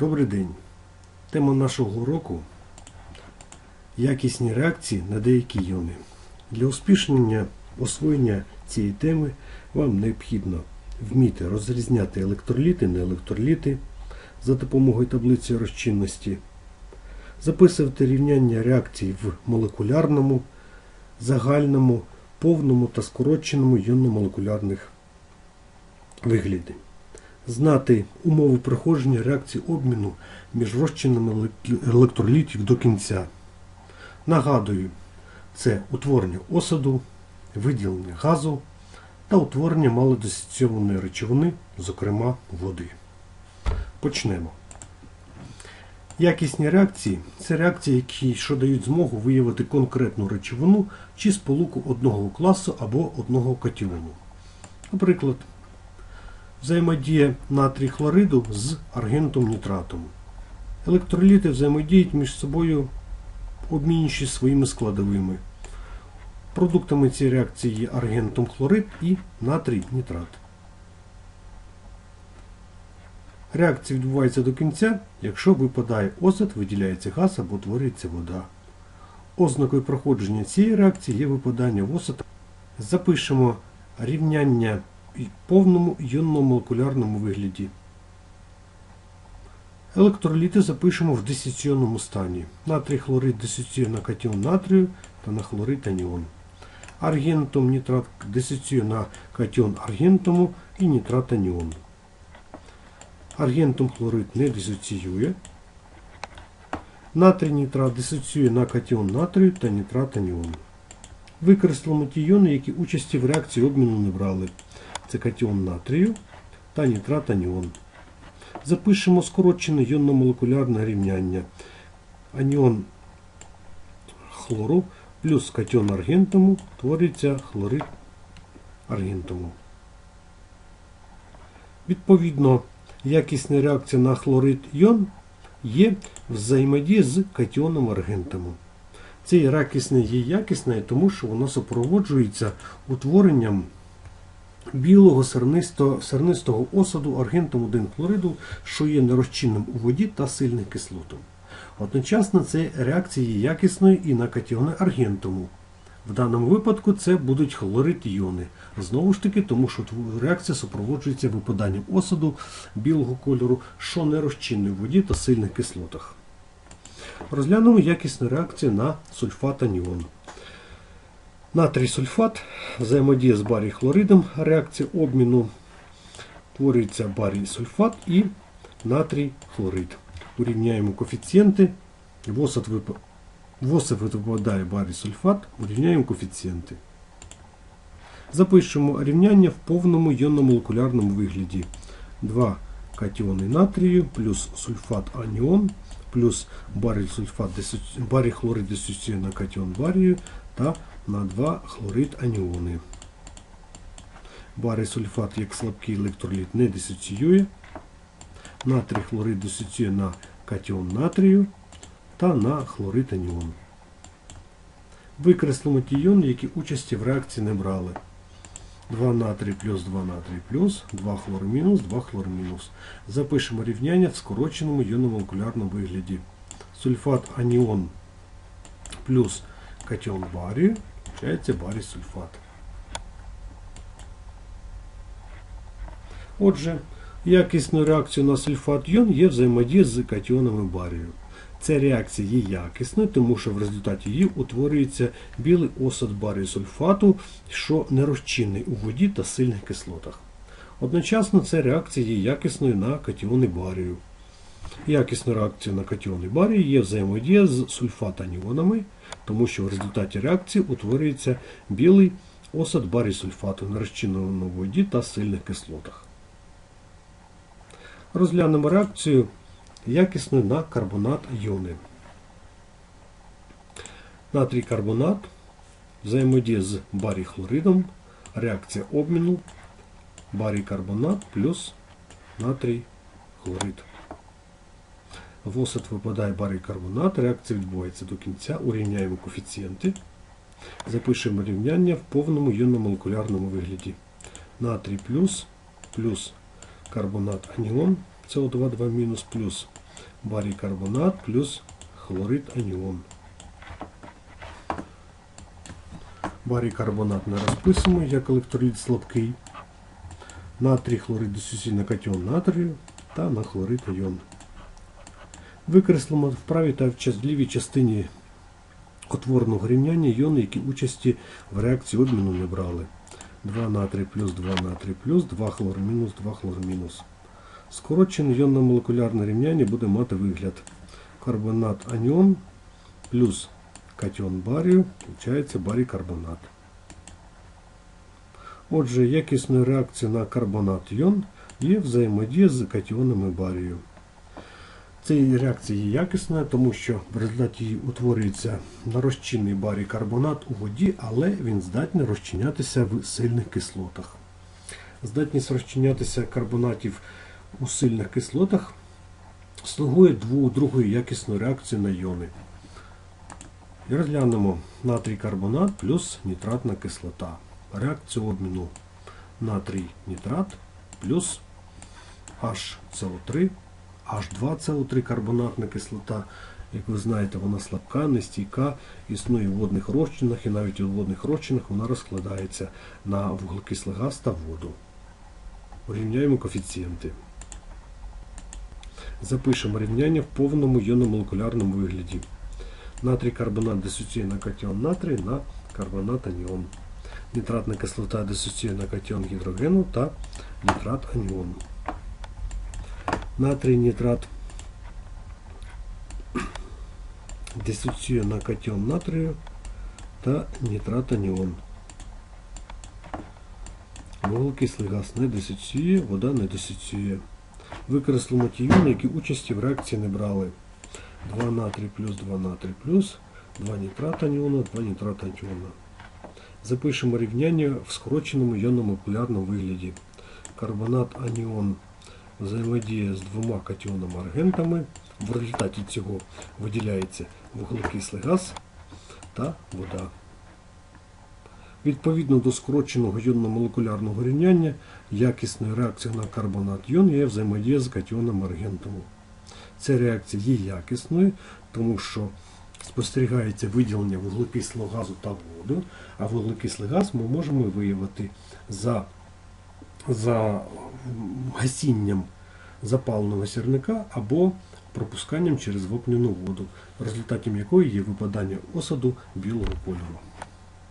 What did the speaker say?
Добрий день. Тема нашого уроку якісні реакції на деякі іони. Для успішнення освоєння цієї теми вам необхідно вміти розрізняти електроліти, неелектроліти за допомогою таблиці розчинності, записувати рівняння реакцій в молекулярному, загальному, повному та скороченому іонно-молекулярних вигляді знати умови проходження реакції обміну між розчинами електролітів до кінця. Нагадую, це утворення осаду, виділення газу та утворення малодисоційованої речовини, зокрема води. Почнемо. Якісні реакції це реакції, які що дають змогу виявити конкретну речовину чи сполуку одного класу або одного катіону. Наприклад, взаємодія натрій хлориду з аргентом нітратом. Електроліти взаємодіють між собою, обмінюючись своїми складовими. Продуктами цієї реакції є аргентом хлорид і натрій нітрат. Реакція відбувається до кінця, якщо випадає осад, виділяється газ або утворюється вода. Ознакою проходження цієї реакції є випадання в осад. Запишемо рівняння повному іонно-молекулярному вигляді. Електроліти запишемо в дисоційному стані. Натрій хлорид дисоціює на катіон натрію та на хлорид аніон. Аргентом нітрат дисоціює на катіон аргентому і нітрат аніон. Аргентом хлорид не дисоціює. Натрій нітрат дисоціює на катіон натрію та нітрат аніон. Використаємо ті іони, які участі в реакції обміну не брали. Це катіон натрію та нітрат аніон. Запишемо скорочене іонно-молекулярне рівняння. Аніон хлору плюс катіон аргентому твориться хлорид аргентому. Відповідно, якісна реакція на хлорид іон є взаємодія з катіоном аргентому. Це якісне є якісне, тому що воно супроводжується утворенням білого сернистого, сернистого осаду аргентом 1 хлориду, що є нерозчинним у воді та сильним кислотом. Одночасно це реакція є якісною і на катіони аргентому. В даному випадку це будуть хлорид іони. Знову ж таки, тому що реакція супроводжується випаданням осаду білого кольору, що не розчинний у воді та сильних кислотах. Розглянемо якісну реакцію на сульфат аніон. Натрій сульфат взаємодіє з барій хлоридом. Реакція обміну творюється барій сульфат і натрій хлорид. Урівняємо коефіцієнти. В осад випадає барій сульфат, урівняємо коефіцієнти. Запишемо рівняння в повному іонно-молекулярному вигляді. 2 катіони натрію плюс сульфат аніон плюс барій сульфат барій хлорид дисоціює на катіон барію та на 2 хлорид аніони. Барий сульфат як слабкий електроліт не дисоціює. Натрій хлорид дисоціює на катіон натрію та на хлорид аніон. Викреслимо ті іони, які участі в реакції не брали. 2 натрій плюс 2 натрій плюс, 2 хлор мінус, 2 хлор мінус. Запишемо рівняння в скороченому іонно-молекулярному вигляді. Сульфат аніон плюс катіон барію, виходить барій сульфат. Отже, якісною реакцією на сульфат іон є взаємодія з катіонами барію. Ця реакція є якісною, тому що в результаті її утворюється білий осад барію сульфату, що нерозчинний у воді та сильних кислотах. Одночасно ця реакція є якісною на катіони барію. Якісна реакція на катіони барію є взаємодія з сульфатаніонами, тому що в результаті реакції утворюється білий осад барій сульфату, нерозчиненого у воді та сильних кислотах. Розглянемо реакцію якісною на карбонат іони. Натрій карбонат взаємодіє з барій хлоридом, реакція обміну барій карбонат плюс натрій хлорид. В осад випадає барій карбонат, реакція відбувається до кінця, урівняємо коефіцієнти. Запишемо рівняння в повному іонно-молекулярному вигляді. Натрій плюс плюс карбонат аніон СО2 2 мінус плюс барій карбонат плюс хлорид аніон. Барій карбонат не розписуємо як електроліт слабкий. Натрій хлорид дисусій на катіон натрію та на хлорид айон. Викреслимо в правій та в лівій частині отвореного рівняння іони, які участі в реакції обміну не брали. 2 натрій плюс 2 натрій плюс, 2 хлор мінус, 2 хлор мінус. Скорочене іонно-молекулярне рівняння буде мати вигляд. Карбонат аніон плюс катіон барію, виходить барій карбонат. Отже, якісною реакцією на карбонат іон є взаємодія з катіонами барію. Ця реакція є якісною, тому що в результаті її утворюється нарозчинний барій карбонат у воді, але він здатний розчинятися в сильних кислотах. Здатність розчинятися карбонатів у сильних кислотах слугує другою якісною реакцією на іони. І розглянемо натрій карбонат плюс нітратна кислота. Реакцію обміну натрій нітрат плюс HCO3, H2CO3 карбонатна кислота. Як ви знаєте, вона слабка, нестійка, існує в водних розчинах і навіть у водних розчинах вона розкладається на вуглекислий газ та воду. Порівняємо коефіцієнти. Запишемо рівняння в повному іономолекулярному вигляді. Натрій карбонат дисоціює на катіон натрій на карбонат аніон. Нітратна кислота дисоціює на катіон гідрогену та нітрат аніону. Натрій нітрат дисоціює на катіон натрію та нітрат аніон. Вуглекислий газ не дисоціює, вода не дисоціює. Викреслимо ті іони, які участі в реакції не брали. 2 натрій плюс 2 натрій плюс, 2 нітрат аніона, 2 нітрат аніона. Запишемо рівняння в скороченому іономолекулярному вигляді. Карбонат аніон взаємодіє з двома катіонами-аргентами. В результаті цього виділяється вуглекислий газ та вода. Відповідно до скороченого іонно-молекулярного рівняння, якісною реакцією на карбонат іон є взаємодія з катіоном аргентом. Ця реакція є якісною, тому що спостерігається виділення вуглекислого газу та воду, а вуглекислий газ ми можемо виявити за, за гасінням запаленого сірника або пропусканням через вопнену воду, результатом якої є випадання осаду білого кольору.